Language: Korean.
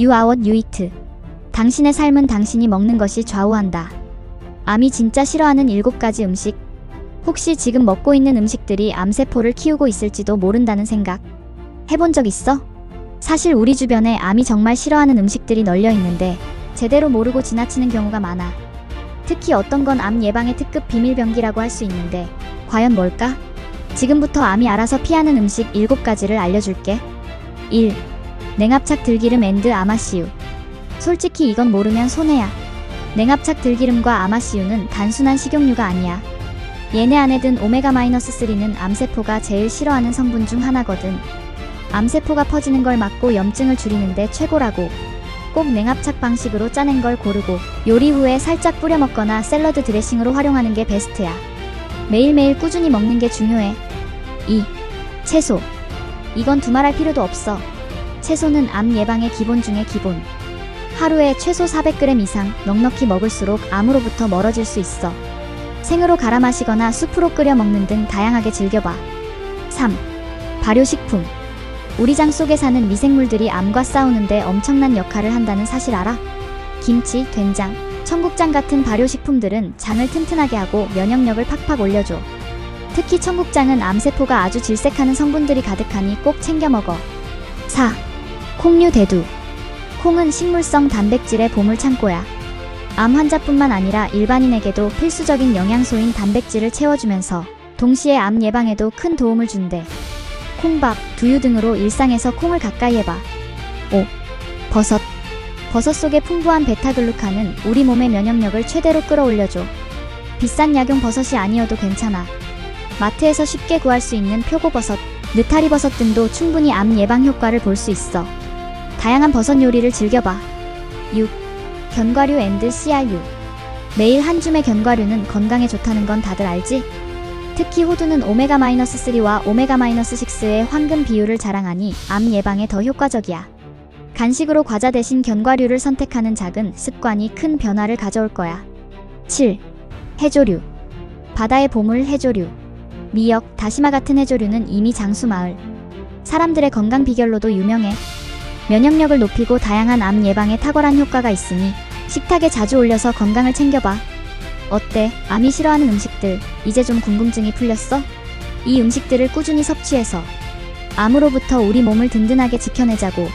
유아웃 유이트. 당신의 삶은 당신이 먹는 것이 좌우한다. 암이 진짜 싫어하는 7가지 음식. 혹시 지금 먹고 있는 음식들이 암세포를 키우고 있을지도 모른다는 생각. 해본 적 있어? 사실 우리 주변에 암이 정말 싫어하는 음식들이 널려 있는데 제대로 모르고 지나치는 경우가 많아. 특히 어떤 건 암 예방의 특급 비밀병기라고 할 수 있는데 과연 뭘까? 지금부터 암이 알아서 피하는 음식 7가지를 알려줄게. 1. 냉압착 들기름 앤드 아마씨유. 솔직히 이건 모르면 손해야. 냉압착 들기름과 아마씨유는 단순한 식용유가 아니야. 얘네 안에 든 오메가-3는 암세포가 제일 싫어하는 성분 중 하나거든. 암세포가 퍼지는 걸 막고 염증을 줄이는데 최고라고. 꼭 냉압착 방식으로 짜낸 걸 고르고 요리 후에 살짝 뿌려 먹거나 샐러드 드레싱으로 활용하는 게 베스트야. 매일매일 꾸준히 먹는 게 중요해. 2. 채소. 이건 두말할 필요도 없어. 채소는 암 예방의 기본 중의 기본. 하루에 최소 400g 이상 넉넉히 먹을수록 암으로부터 멀어질 수 있어. 생으로 갈아 마시거나 수프로 끓여 먹는 등 다양하게 즐겨봐. 3. 발효식품. 우리 장 속에 사는 미생물들이 암과 싸우는데 엄청난 역할을 한다는 사실 알아? 김치, 된장, 청국장 같은 발효식품들은 장을 튼튼하게 하고 면역력을 팍팍 올려줘. 특히 청국장은 암세포가 아주 질색하는 성분들이 가득하니 꼭 챙겨 먹어. 4. 콩류 대두. 콩은 식물성 단백질의 보물 창고야. 암 환자뿐만 아니라 일반인에게도 필수적인 영양소인 단백질을 채워주면서 동시에 암 예방에도 큰 도움을 준대. 콩밥, 두유 등으로 일상에서 콩을 가까이 해봐. 5. 버섯. 버섯 속의 풍부한 베타글루칸은 우리 몸의 면역력을 최대로 끌어올려줘. 비싼 약용 버섯이 아니어도 괜찮아. 마트에서 쉽게 구할 수 있는 표고버섯, 느타리버섯 등도 충분히 암 예방 효과를 볼 수 있어. 다양한 버섯 요리를 즐겨봐. 6. 견과류 앤드 CRU. 매일 한 줌의 견과류는 건강에 좋다는 건 다들 알지? 특히 호두는 오메가-3와 오메가-6의 황금 비율을 자랑하니 암 예방에 더 효과적이야. 간식으로 과자 대신 견과류를 선택하는 작은 습관이 큰 변화를 가져올 거야. 7. 해조류. 바다의 보물 해조류. 미역, 다시마 같은 해조류는 이미 장수마을. 사람들의 건강 비결로도 유명해. 면역력을 높이고 다양한 암 예방에 탁월한 효과가 있으니 식탁에 자주 올려서 건강을 챙겨봐. 어때? 암이 싫어하는 음식들, 이제 좀 궁금증이 풀렸어? 이 음식들을 꾸준히 섭취해서 암으로부터 우리 몸을 든든하게 지켜내자고